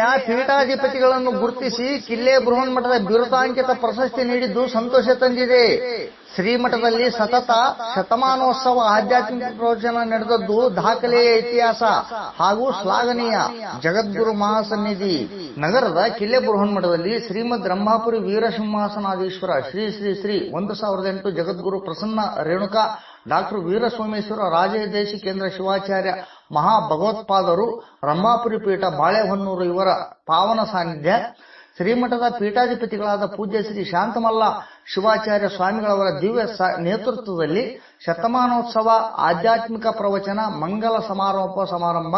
ಜಿಲ್ಲೆಯ ಪೀಠಾಧಿಪತಿಗಳನ್ನು ಗುರುತಿಸಿ ಕಿಲ್ಲೆ ಬೃಹನ್ಮಠದ ಬಿರುದಾಂಕಿತ ಪ್ರಶಸ್ತಿ ನೀಡಿದ್ದು ಸಂತೋಷ ತಂದಿದೆ. ಶ್ರೀಮಠದಲ್ಲಿ ಸತತ ಶತಮಾನೋತ್ಸವ ಆಧ್ಯಾತ್ಮಿಕ ಪ್ರವಚನ ನಡೆದದ್ದು ದಾಖಲೆಯ ಇತಿಹಾಸ ಹಾಗೂ ಶ್ಲಾಘನೀಯ ಜಗದ್ಗುರು ಮಹಾಸನ್ನಿಧಿ. ನಗರದ ಕಿಲ್ಲೆ ಬೃಹನ್ಮಠದಲ್ಲಿ ಶ್ರೀಮದ್ ಬ್ರಹ್ಮಾಪುರಿ ವೀರಸಿಂಹಾಸನಾಧೀಶ್ವರ ಶ್ರೀ ಶ್ರೀ ಶ್ರೀ ಒಂದು ಸಾವಿರದ ಎಂಟು ಜಗದ್ಗುರು ಪ್ರಸನ್ನ ರೇಣುಕಾ ಡಾಕ್ಟರ್ ವೀರಸೋಮೇಶ್ವರ ರಾಜದೇಶಿ ಕೇಂದ್ರ ಶಿವಾಚಾರ್ಯ ಮಹಾಭಗವತ್ಪಾದರು ರಂಭಾಪುರಿ ಪೀಠ ಬಾಳೆಹೊನ್ನೂರು ಇವರ ಪಾವನ ಸಾನ್ನಿಧ್ಯ ಶ್ರೀಮಠದ ಪೀಠಾಧಿಪತಿಗಳಾದ ಪೂಜ್ಯ ಶ್ರೀ ಶಾಂತಮಲ್ಲ ಶಿವಾಚಾರ್ಯ ಸ್ವಾಮಿಗಳವರ ದಿವ್ಯ ನೇತೃತ್ವದಲ್ಲಿ ಶತಮಾನೋತ್ಸವ ಆಧ್ಯಾತ್ಮಿಕ ಪ್ರವಚನ ಮಂಗಲ ಸಮಾರೋಪ ಸಮಾರಂಭ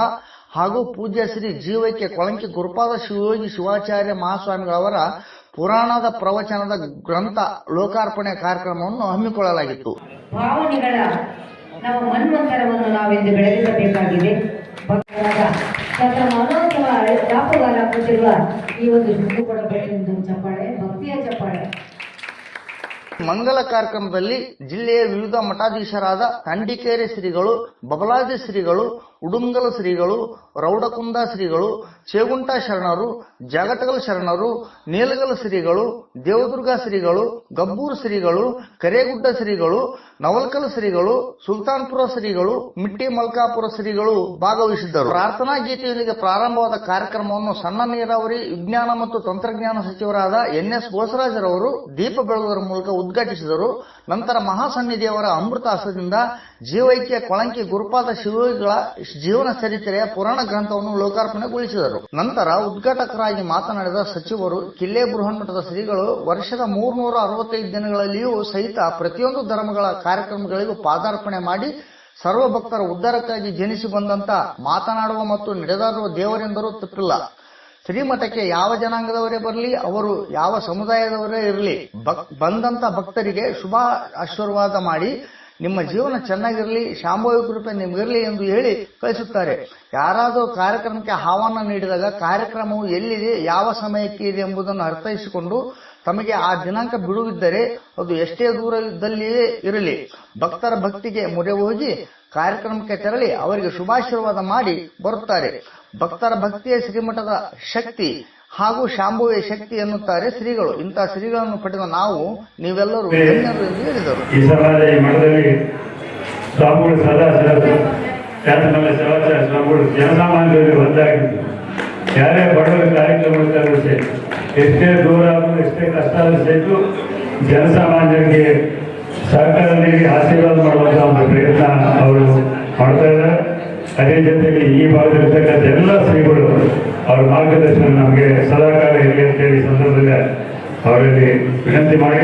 ಹಾಗೂ ಪೂಜ್ಯ ಶ್ರೀ ಜೀವೈಕ್ಯ ಕೊಳಂಕಿ ಗುರುಪಾದ ಶಿವಯೋಗಿ ಶಿವಾಚಾರ್ಯ ಮಹಾಸ್ವಾಮಿಗಳವರ ಪುರಾಣದ ಪ್ರವಚನದ ಗ್ರಂಥ ಲೋಕಾರ್ಪಣೆ ಕಾರ್ಯಕ್ರಮವನ್ನು ಹಮ್ಮಿಕೊಳ್ಳಲಾಗಿತ್ತು. ನಮ್ಮ ಮನ್ವಂತರವನ್ನು ನಾವೆಂದು ಬೆಳೆಸಬೇಕಾಗಿದೆ ಸತ ಮನೋತ್ಸವ ವ್ಯಾಪಗಾಲ ಕೊಟ್ಟಿರುವ ಈ ಒಂದು ಶುಭ ಕೊಡಬೇಕೆಂದು ಚಪ್ಪಾಳೆ, ಭಕ್ತಿಯ ಚಪ್ಪಾಳೆ. ಮಂಗಲ ಕಾರ್ಯಕ್ರಮದಲ್ಲಿ ಜಿಲ್ಲೆಯ ವಿವಿಧ ಮಠಾಧೀಶರಾದ ತಂಡಿಕೇರಿ ಶ್ರೀಗಳು ಬಬಲಾದಿ ಶ್ರೀಗಳು ಉಡುಂಗಲ ಶ್ರೀಗಳು, ರೌಡಕುಂದ ಶ್ರೀಗಳು ಚೇಗುಂಟ ಶರಣರು, ಜಾಗಟಗಲ್ ಶರಣರು, ನೀಲಗಲ್ ಶ್ರೀಗಳು, ದೇವದುರ್ಗ ಶ್ರೀಗಳು, ಗಬ್ಬೂರು ಶ್ರೀಗಳು, ಕರೇಗುಡ್ಡ ಶ್ರೀಗಳು, ನವಲ್ಕಲ್ ಶ್ರೀಗಳು, ಸುಲ್ತಾನ್ಪುರ ಶ್ರೀಗಳು, ಮಿಟ್ಟಿ ಮಲ್ಕಾಪುರ ಶ್ರೀಗಳು ಭಾಗವಹಿಸಿದ್ದರು. ಪ್ರಾರ್ಥನಾ ಗೀತೆಯೊಂದಿಗೆ ಪ್ರಾರಂಭವಾದ ಕಾರ್ಯಕ್ರಮವನ್ನು ಸಣ್ಣ ನೀರಾವರಿ, ವಿಜ್ಞಾನ ಮತ್ತು ತಂತ್ರಜ್ಞಾನ ಸಚಿವರಾದ ಎನ್ ಎಸ್ ಬೋಸರಾಜರವರು ದೀಪ ಬೆಳಗುವುದರ ಮೂಲಕ ಉದ್ಘಾಟಿಸಿದರು. ನಂತರ ಮಹಾಸನ್ನಿಧಿಯವರ ಅಮೃತ ಹಸ್ತದಿಂದ ಜೀವೈಕ್ಯ ಕೊಳಂಕಿ ಗುರುಪಾದ ಶಿವಯೋಗಿಗಳ ಜೀವನ ಚರಿತ್ರೆಯ ಪುರಾಣ ಗ್ರಂಥವನ್ನು ಲೋಕಾರ್ಪಣೆಗೊಳಿಸಿದರು. ನಂತರ ಉದ್ಘಾಟಕರಾಗಿ ಮಾತನಾಡಿದ ಸಚಿವರು, ಕಿಲ್ಲೆ ಬೃಹನ್ಮಠದ ಶ್ರೀಗಳು ವರ್ಷದ ಮೂರ್ನೂರ ಅರವತ್ತೈದು ದಿನಗಳಲ್ಲಿಯೂ ಸಹಿತ ಪ್ರತಿಯೊಂದು ಧರ್ಮಗಳ ಕಾರ್ಯಕ್ರಮಗಳಿಗೂ ಪಾದಾರ್ಪಣೆ ಮಾಡಿ ಸರ್ವ ಭಕ್ತರ ಉದ್ಧಾರಕ್ಕಾಗಿ ಜನಿಸಿ ಬಂದಂತ ಮಾತನಾಡುವ ಮತ್ತು ನಡೆದಾಡುವ ದೇವರೆಂದರೂ ತಪ್ಪಿಲ್ಲ. ಶ್ರೀಮಠಕ್ಕೆ ಯಾವ ಜನಾಂಗದವರೇ ಬರಲಿ, ಅವರು ಯಾವ ಸಮುದಾಯದವರೇ ಇರಲಿ ಬಂದಂತ ಭಕ್ತರಿಗೆ ಶುಭ ಆಶೀರ್ವಾದ ಮಾಡಿ ನಿಮ್ಮ ಜೀವನ ಚೆನ್ನಾಗಿರಲಿ ಶಾಂಭವಿ ಕೃಪೆ ನಿಮ್ಗಿರಲಿ ಎಂದು ಹೇಳಿ ಕಳಿಸುತ್ತಾರೆ. ಯಾರಾದರೂ ಕಾರ್ಯಕ್ರಮಕ್ಕೆ ಆಹ್ವಾನ ನೀಡಿದಾಗ ಕಾರ್ಯಕ್ರಮವು ಎಲ್ಲಿದೆ, ಯಾವ ಸಮಯಕ್ಕೆ ಇದೆ ಎಂಬುದನ್ನು ಅರ್ಥೈಸಿಕೊಂಡು ತಮಗೆ ಆ ದಿನಾಂಕ ಬಿಡುವಿದ್ದರೆ ಅದು ಎಷ್ಟೇ ದೂರದಲ್ಲಿಯೇ ಇರಲಿ. ಭಕ್ತರ ಭಕ್ತಿಗೆ ಮೊರೆ ಹೋಗಿ ಕಾರ್ಯಕ್ರಮಕ್ಕೆ ತೆರಳಿ ಅವರಿಗೆ ಶುಭಾಶೀರ್ವಾದ ಮಾಡಿ ಬರುತ್ತಾರೆ. ಭಕ್ತರ ಭಕ್ತಿಯ ಶ್ರೀಮಠದ ಶಕ್ತಿ ಹಾಗೂ ಶಾಂಭುವೆ ಶಕ್ತಿ ಎನ್ನುತ್ತಾರೆ ಶ್ರೀಗಳು. ಇಂತಹ ಶ್ರೀಗಳನ್ನು ಪಡೆದ ನಾವು ನೀವೆಲ್ಲರೂ ಧನ್ಯರು ಎಂದು ಹೇಳಿದರು. ಈ ಮಠದಲ್ಲಿ ಸ್ವಾಮಿಗಳು ಸದಾ ಸ್ವಾಮಿಗಳು ಒಂದಾಗಿದ್ದು ಯಾರೇ ಬಡವರ ಕಾರ್ಯಕ್ರಮಗಳು ಸಹಿತ ಎಷ್ಟೇ ದೂರ ಆದರೂ ಎಷ್ಟೇ ಕಷ್ಟ ಆದರೂ ಸಹಿತ ಜನಸಾಮಾನ್ಯರಿಗೆ ಸರ್ಕಾರ ನೀಡಿ ಆಶೀರ್ವಾದ ಮಾಡುವಂತಹ ಒಂದು ಪ್ರಯತ್ನ ಅವರು ಮಾಡ್ತಾ ಇದ್ದಾರೆ. ಅದೇ ಜೊತೆಗೆ ಈ ಭಾಗದಲ್ಲಿರ್ತಕ್ಕಂಥ ಎಲ್ಲ ಶ್ರೀಗಳು ಅವರ ಮಾರ್ಗದರ್ಶನ ನಮಗೆ ಸದಾಕಾಲ ಇರಲಿ ಅಂತೇಳಿ ಸಂದರ್ಭದಲ್ಲಿ ಅವರಲ್ಲಿ ವಿನಂತಿ ಮಾಡಿ.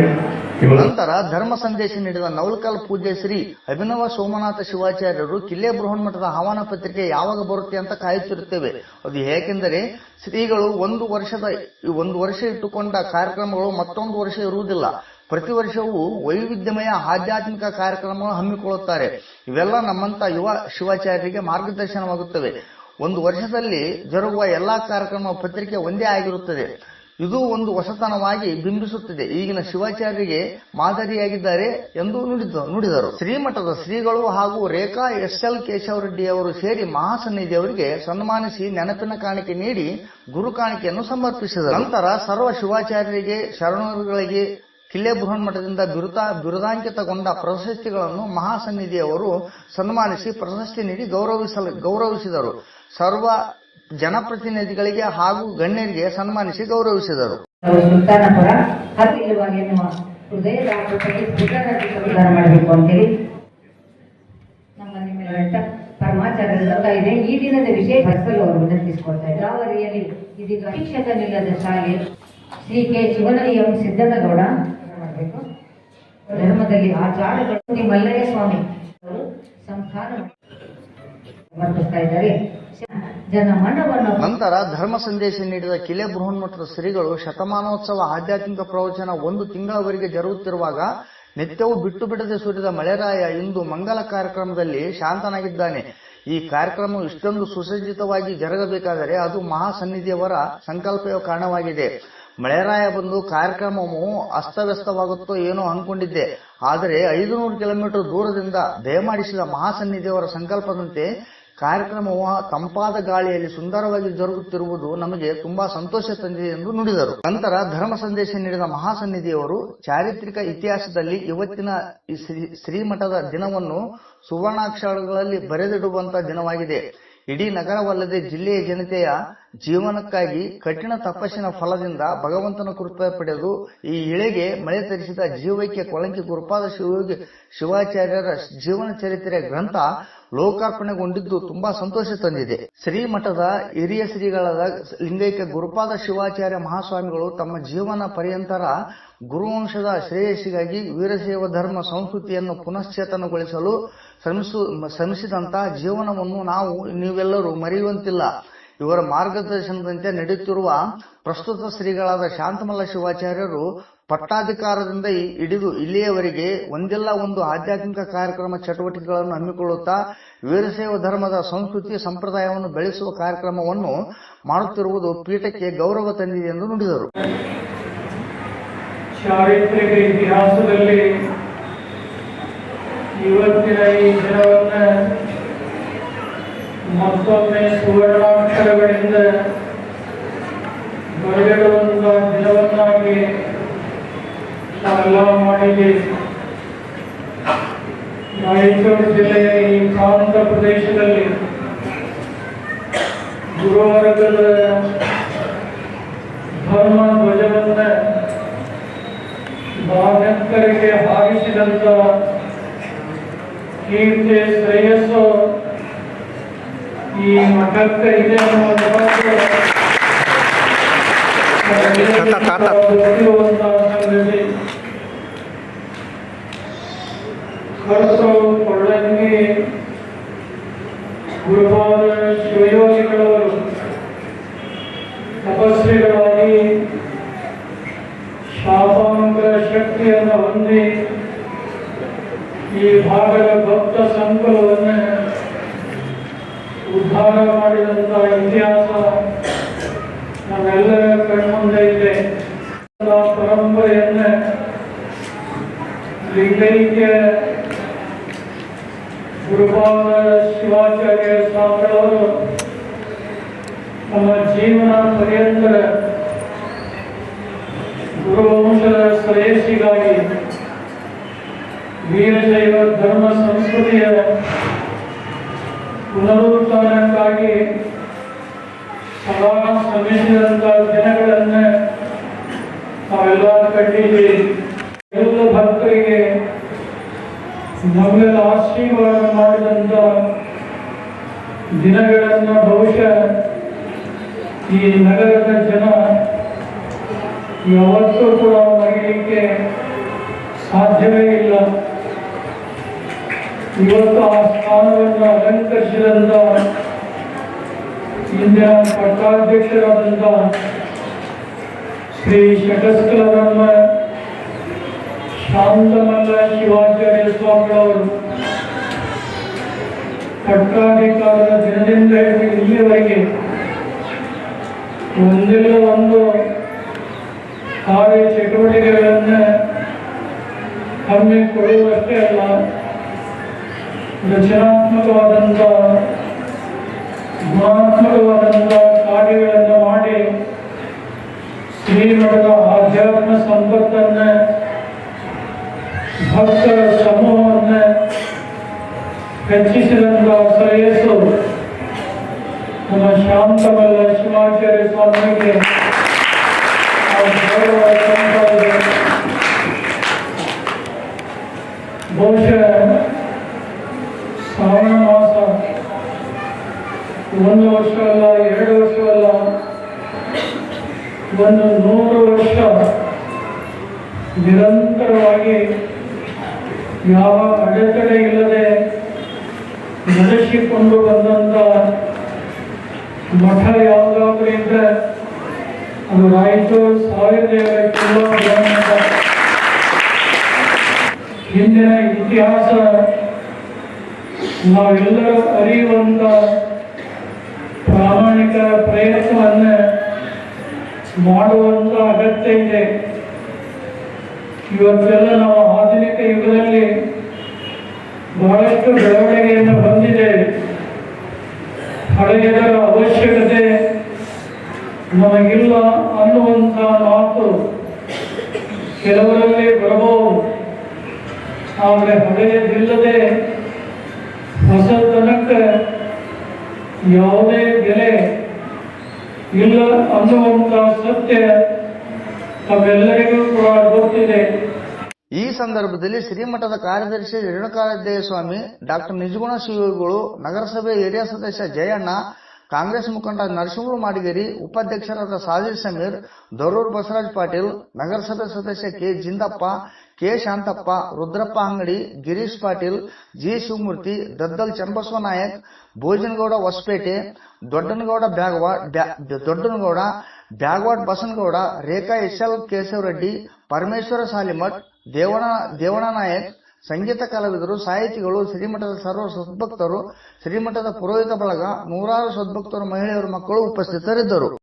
ನಂತರ ಧರ್ಮ ಸಂದೇಶ ನೀಡಿದ ನವಲ್ಕಲ್ ಪೂಜ್ಯ ಶ್ರೀ ಅಭಿನವ ಸೋಮನಾಥ ಶಿವಾಚಾರ್ಯರು ಕಿಲ್ಲೆ ಬೃಹನ್ಮಠದ ಆಹ್ವಾನ ಪತ್ರಿಕೆ ಯಾವಾಗ ಬರುತ್ತೆ ಅಂತ ಕಾಯುತ್ತಿರುತ್ತೇವೆ. ಅದು ಏಕೆಂದರೆ ಶ್ರೀಗಳು ಒಂದು ವರ್ಷದ, ಒಂದು ವರ್ಷ ಇಟ್ಟುಕೊಂಡ ಕಾರ್ಯಕ್ರಮಗಳು ಮತ್ತೊಂದು ವರ್ಷ ಇರುವುದಿಲ್ಲ. ಪ್ರತಿ ವರ್ಷವೂ ವೈವಿಧ್ಯಮಯ ಆಧ್ಯಾತ್ಮಿಕ ಕಾರ್ಯಕ್ರಮಗಳು ಹಮ್ಮಿಕೊಳ್ಳುತ್ತಾರೆ. ಇವೆಲ್ಲ ನಮ್ಮಂತ ಯುವ ಶಿವಾಚಾರ್ಯರಿಗೆ ಮಾರ್ಗದರ್ಶನವಾಗುತ್ತವೆ. ಒಂದು ವರ್ಷದಲ್ಲಿ ಜರುಗುವ ಎಲ್ಲಾ ಕಾರ್ಯಕ್ರಮ ಪತ್ರಿಕೆ ಒಂದೇ ಆಗಿರುತ್ತದೆ. ಇದು ಒಂದು ಹೊಸತನವಾಗಿ ಬಿಂಬಿಸುತ್ತಿದೆ. ಈಗಿನ ಶಿವಾಚಾರ್ಯರಿಗೆ ಮಾದರಿಯಾಗಿದ್ದಾರೆ ಎಂದು ನುಡಿದ ನುಡಿದರು. ಶ್ರೀಮಠದ ಶ್ರೀಗಳು ಹಾಗೂ ರೇಖಾ ಎಸ್ ಎಲ್ ಕೇಶವರೆಡ್ಡಿ ಅವರು ಸೇರಿ ಮಹಾಸನ್ನಿಧಿ ಅವರಿಗೆ ಸನ್ಮಾನಿಸಿ ನೆನಪಿನ ಕಾಣಿಕೆ ನೀಡಿ ಗುರು ಕಾಣಿಕೆಯನ್ನು ಸಮರ್ಪಿಸಿದರು. ನಂತರ ಸರ್ವ ಶಿವಾಚಾರ್ಯರಿಗೆ, ಶರಣರುಗಳಿಗೆ ಕಿಲ್ಲೆ ಬೃಹನ್ಮಠದಿಂದ ಬಿರುದ, ಬಿರುದಾಂಕಿತಗೊಂಡ ಪ್ರಶಸ್ತಿಗಳನ್ನು ಮಹಾಸನ್ನಿಧಿಯವರು ಸನ್ಮಾನಿಸಿ ಪ್ರಶಸ್ತಿ ನೀಡಿ ಗೌರವಿಸಲು, ಗೌರವಿಸಿದರು. ಸರ್ವ ಜನಪ್ರತಿನಿಧಿಗಳಿಗೆ ಹಾಗೂ ಗಣ್ಯರಿಗೆ ಸನ್ಮಾನಿಸಿ ಗೌರವಿಸಿದರು. ಶಿಕ್ಷಕನಿಲ್ಲದ ಶಾಲೆ ಶ್ರೀ ಕೆ. ಶಿವನಯ್ಯಂ ಸಿದ್ದನಗೌಡ ಧರ್ಮದಲ್ಲಿ ಶ್ರೀ ಮಲ್ಲಯ್ಯ ಸ್ವಾಮಿ. ಅವರು ಸಂಸ್ಥಾನ ವರ್ತಿಸ್ತಾ ಇದ್ದಾರೆ. ನಂತರ ಧರ್ಮ ಸಂದೇಶ ನೀಡಿದ ಕಿಲೆ ಬೃಹನ್ಮಠದ ಶ್ರೀಗಳು ಶತಮಾನೋತ್ಸವ ಆಧ್ಯಾತ್ಮಿಕ ಪ್ರವಚನ ಒಂದು ತಿಂಗಳವರೆಗೆ ಜರುಗುತ್ತಿರುವಾಗ ನಿತ್ಯವೂ ಬಿಟ್ಟು ಬಿಡದೆ ಸುರಿದ ಮಳೆರಾಯ ಇಂದು ಮಂಗಲ ಕಾರ್ಯಕ್ರಮದಲ್ಲಿ ಶಾಂತನಾಗಿದ್ದಾನೆ. ಈ ಕಾರ್ಯಕ್ರಮ ಇಷ್ಟೊಂದು ಸುಸಜ್ಜಿತವಾಗಿ ಜರುಗಬೇಕಾದರೆ ಅದು ಮಹಾಸನ್ನಿಧಿಯವರ ಸಂಕಲ್ಪವೇ ಕಾರಣವಾಗಿದೆ. ಮಳೆರಾಯ ಬಂದು ಕಾರ್ಯಕ್ರಮವು ಅಸ್ತವ್ಯಸ್ತವಾಗುತ್ತೋ ಏನೋ ಅಂದ್ಕೊಂಡಿದ್ದೆ ಆದರೆ ಐದು ನೂರು ಕಿಲೋಮೀಟರ್ ದೂರದಿಂದ ದಯಮಾಡಿಸಿದ ಮಹಾಸನ್ನಿಧಿಯವರ ಸಂಕಲ್ಪದಂತೆ ಕಾರ್ಯಕ್ರಮವು ತಂಪಾದ ಗಾಳಿಯಲ್ಲಿ ಸುಂದರವಾಗಿ ಜರುಗುತ್ತಿರುವುದು ನಮಗೆ ತುಂಬಾ ಸಂತೋಷ ತಂದಿದೆ ಎಂದು ನುಡಿದರು. ನಂತರ ಧರ್ಮ ಸಂದೇಶ ನೀಡಿದ ಮಹಾಸನ್ನಿಧಿಯವರು ಚಾರಿತ್ರಿಕ ಇತಿಹಾಸದಲ್ಲಿ ಇವತ್ತಿನ ಶ್ರೀ ಶ್ರೀಮಠದ ದಿನವನ್ನು ಸುವರ್ಣಾಕ್ಷರಗಳಲ್ಲಿ ಬರೆದಿಡುವಂತಹ ದಿನವಾಗಿದೆ. ಇಡೀ ನಗರವಲ್ಲದೆ ಜಿಲ್ಲೆಯ ಜನತೆಯ ಜೀವನಕ್ಕಾಗಿ ಕಠಿಣ ತಪಸ್ಸಿನ ಫಲದಿಂದ ಭಗವಂತನ ಕೃಪೆ ಪಡೆದು ಈ ಇಳೆಗೆ ಮಳೆ ತರಿಸಿದ ಜೀವಕ್ಕೆ ಕೊಳಂಕಿ ಗುರುಪಾದ ಶಿವಯೋಗಿ ಶಿವಾಚಾರ್ಯರ ಜೀವನ ಚರಿತ್ರೆ ಗ್ರಂಥ ಲೋಕಾರ್ಪಣೆಗೊಂಡಿದ್ದು ತುಂಬಾ ಸಂತೋಷ ತಂದಿದೆ. ಶ್ರೀಮಠದ ಹಿರಿಯ ಶ್ರೀಗಳಾದ ಲಿಂಗೈಕ್ಯ ಗುರುಪಾದ ಶಿವಾಚಾರ್ಯ ಮಹಾಸ್ವಾಮಿಗಳು ತಮ್ಮ ಜೀವನ ಪರ್ಯಂತರ ಗುರುವಂಶದ ಶ್ರೇಯಸ್ಸಿಗಾಗಿ ವೀರಶೈವ ಧರ್ಮ ಸಂಸ್ಕೃತಿಯನ್ನು ಪುನಶ್ಚೇತನಗೊಳಿಸಲು ಶ್ರಮಿಸು ಶ್ರಮಿಸಿದಂತಹ ಜೀವನವನ್ನು ನಾವು ನೀವೆಲ್ಲರೂ ಮರೆಯುವಂತಿಲ್ಲ. ಇವರ ಮಾರ್ಗದರ್ಶನದಂತೆ ನಡೆಯುತ್ತಿರುವ ಪ್ರಸ್ತುತ ಶ್ರೀಗಳಾದ ಶಾಂತಮಲ್ಲ ಶಿವಾಚಾರ್ಯರು ಪಟ್ಟಾಧಿಕಾರದಿಂದ ಹಿಡಿದು ಇಲ್ಲಿಯವರೆಗೆ ಒಂದಿಲ್ಲ ಒಂದು ಆಧ್ಯಾತ್ಮಿಕ ಕಾರ್ಯಕ್ರಮ ಚಟುವಟಿಕೆಗಳನ್ನು ಹಮ್ಮಿಕೊಳ್ಳುತ್ತಾ ವೀರಶೈವ ಧರ್ಮದ ಸಂಸ್ಕೃತಿ ಸಂಪ್ರದಾಯವನ್ನು ಬೆಳೆಸುವ ಕಾರ್ಯಕ್ರಮವನ್ನು ಮಾಡುತ್ತಿರುವುದು ಪೀಠಕ್ಕೆ ಗೌರವ ತಂದಿದೆ ಎಂದು ನುಡಿದರು. ಇವತ್ತಿನ ಈ ದಿನವನ್ನ ಮತ್ತೊಮ್ಮೆ ಸುವರ್ಣಾಕ್ಷರಗಳಿಂದ ಬರೆದಿಡುವಂತಹ ದಿನವನ್ನಾಗಿ ನಾವೆಲ್ಲ ಮಾಡಿದ್ದೀವಿ. ರಾಯಚೂರು ಜಿಲ್ಲೆಯ ಈ ಪ್ರಾಂತ ಪ್ರದೇಶದಲ್ಲಿ ಗುರುವರ್ಗದ ಕೀರ್ತಿ ಶ್ರೇಯಸ್ಸು ಈ ಮಠಕ್ಕೆ ಇದೆ ಅನ್ನುವಂಥ ಗೊತ್ತಿರುವಂತಹ ಸಂಗತಿ ಕರ್ತೃ ಕೊಳ್ಳಂಗಿ ಗುರುಪಾದ ಶಿವಯೋಗಿಗಳವರು ತಪಸ್ವಿಗಳಾಗಿ ಶಾಪಾಂಗ ಶಕ್ತಿಯನ್ನು ಹೊಂದಿ ಈ ಭಾಗದ ಭಕ್ತ ಸಂಕುಲವನ್ನು ಉದ್ಧಾರ ಮಾಡಿದಂಥ ಇತಿಹಾಸ ನಮ್ಮೆಲ್ಲರ ಕಣ್ಮುಂದೆ ಇದೆ ಆ ಪರಂಪರೆಯನ್ನು ಲಿಂಗೈಕ್ಯ ಗುರುಪಾದ ಶಿವಾಚಾರ್ಯ ಸ್ವಾಮಿಗಳವರು ನಮ್ಮ ಜೀವನ ಪರ್ಯಂತರ ಗುರುವಂಶದ ಶ್ರೇಯಸ್ಸಿಗಾಗಿ ವೀರಶೈವ ಧರ್ಮ ಸಂಸ್ಕೃತಿಯ ಪುನರುತ್ಥಾನಕ್ಕಾಗಿ ಸದಾ ಶ್ರಮಿಸಿದಂಥ ಜನಗಳನ್ನು ನಾವೆಲ್ಲ ಕಂಡಿದ್ದೀವಿ ಎಲ್ಲ ಭಕ್ತರಿಗೆ ನಮ್ಮೆಲ್ಲ ಆಶೀರ್ವಾದ ಮಾಡಿದಂಥ ದಿನಗಳನ್ನು ಬಹುಶಃ ಈ ನಗರದ ಜನ ಯಾವತ್ತೂ ಕೂಡ ಸಾಧ್ಯವೇ ಇಲ್ಲ. ಇವತ್ತು ಆ ಸ್ಥಾನವನ್ನು ಅಲಂಕರಿಸಿದಂತ ಇಂದಿನ ಪಟ್ಟಾಧ್ಯಕ್ಷರಾದಂಥ ಶ್ರೀ ಶಟಸ್ಕಲರಮ್ಮ, ಶಾಂತಮಲ್ಲ ಶಿವಾಚಾರ್ಯ ಸ್ವಾಮಿಗಳವರು ಪಟ್ಟಾಧಿಕಾರದ ದಿನದಿಂದ ಇಲ್ಲಿವರೆಗೆ ಒಂದಿಲ್ಲ ಒಂದು ಕಾರ್ಯ ಚಟುವಟಿಕೆಗಳನ್ನು ಹಮ್ಮಿಕೊಳ್ಳುವುದಷ್ಟೇ ಅಲ್ಲ ರಚನಾತ್ಮಕವಾದಂಥ ಗುಣಾತ್ಮಕವಾದಂಥ ಕಾರ್ಯಗಳನ್ನು ಮಾಡಿ ಶ್ರೀಮಠದ ಆಧ್ಯಾತ್ಮ ಸಂಪತ್ತನ್ನು ಭಕ್ತರ ಸಮೂಹವನ್ನು ಹೆಚ್ಚಿಸಿದಂಥ ಶ್ರೇಯಸ್ಸು ನಮ್ಮ ಶಾಂತಮಲ್ಲ ಶಿವಾಚಾರ್ಯ ಸ್ವಾಮಿಗೆ ಒಂದು ನೂರು ವರ್ಷ ನಿರಂತರವಾಗಿ ಯಾವ ಅಡೆತಡೆ ಇಲ್ಲದೆ ನಡೆಸಿಕೊಂಡು ಬಂದಂಥ ಮಠ ಯಾವುದಾದ್ರೂ ಇದ್ರೆ ಅದು ರಾಯಚೂರು ಕಿಲೋಮೀಟರ್ ಹಿಂದಿನ ಇತಿಹಾಸ, ನಾವೆಲ್ಲರೂ ಅರಿಯುವಂತ ಪ್ರಾಮಾಣಿಕ ಪ್ರಯತ್ನವನ್ನು ಮಾಡುವಂತ ಅಗತ್ಯ ಇದೆ. ಇವತ್ತೆಲ್ಲ ನಾವು ಆಧುನಿಕ ಯುಗದಲ್ಲಿ ಬಹಳಷ್ಟು ಬೆಳವಣಿಗೆಯನ್ನು ಬಂದಿದೆ. ಹಳೆಯದರ ಅವಶ್ಯಕತೆ ನಮಗಿಲ್ಲ ಅನ್ನುವಂಥ ಮಾತು ಕೆಲವರಲ್ಲಿ ಬರಬಹುದು. ಆದರೆ ಹಳೆಯದಿಲ್ಲದೆ ಹೊಸತನಕ್ಕೆ ಯಾವುದೇ ಬೆಲೆ ಇಲ್ಲ ಅನ್ನುವಂಥ ಸತ್ಯ ತಮ್ಮೆಲ್ಲರಿಗೂ ಕೂಡ ಗೊತ್ತಿದೆ. ಈ ಸಂದರ್ಭದಲ್ಲಿ ಶ್ರೀಮಠದ ಕಾರ್ಯದರ್ಶಿ ರೇಣುಕಾದೇವ ಸ್ವಾಮಿ, ಡಾಕ್ಟರ್ ನಿಜಗುಣ ಶಿವಗಳು ನಗರಸಭೆ ಹಿರಿಯ ಸದಸ್ಯ ಜಯಣ್ಣ ಕಾಂಗ್ರೆಸ್ ಮುಖಂಡ ನರಸಿಂಹ ಮಾಡಿಗೇರಿ ಉಪಾಧ್ಯಕ್ಷರಾದ ಸಾಜಿದ್ ಸಮೀರ್, ದರೂರ್ ಬಸವರಾಜ್ ಪಾಟೀಲ್, ನಗರಸಭೆ ಸದಸ್ಯ K Jindappa, K Shanthappa, Rudrappa Angadi, Girish Patil, G Shivamurthy, Daddal Channabasava Nayak, Bhojanagouda Hosapete, Doddanagouda Byagawad ಬ್ಯಾ- ದೊಡ್ಡನಗೌಡ, ಬ್ಯಾಗವಾಡ್ ಬಸನಗೌಡ, ರೇಖಾ ಎಸ್ ಎಲ್ ಕೇಶವರೆಡ್ಡಿ, ಪರಮೇಶ್ವರ ಸಾಲಿಮಠ್ ದೇವಣ ದೇವಣ ನಾಯಕ್ ಸಂಗೀತ ಕಲಾವಿದರು ಸಾಹಿತಿಗಳು ಶ್ರೀಮಠದ ಸರ್ವ ಸದ್ಭಕ್ತರು ಶ್ರೀಮಠದ ಪುರೋಹಿತ ಬಳಗ ನೂರಾರು ಸದ್ಭಕ್ತರು ಮಹಿಳೆಯರು ಮಕ್ಕಳು ಉಪಸ್ಥಿತರಿದ್ದರು.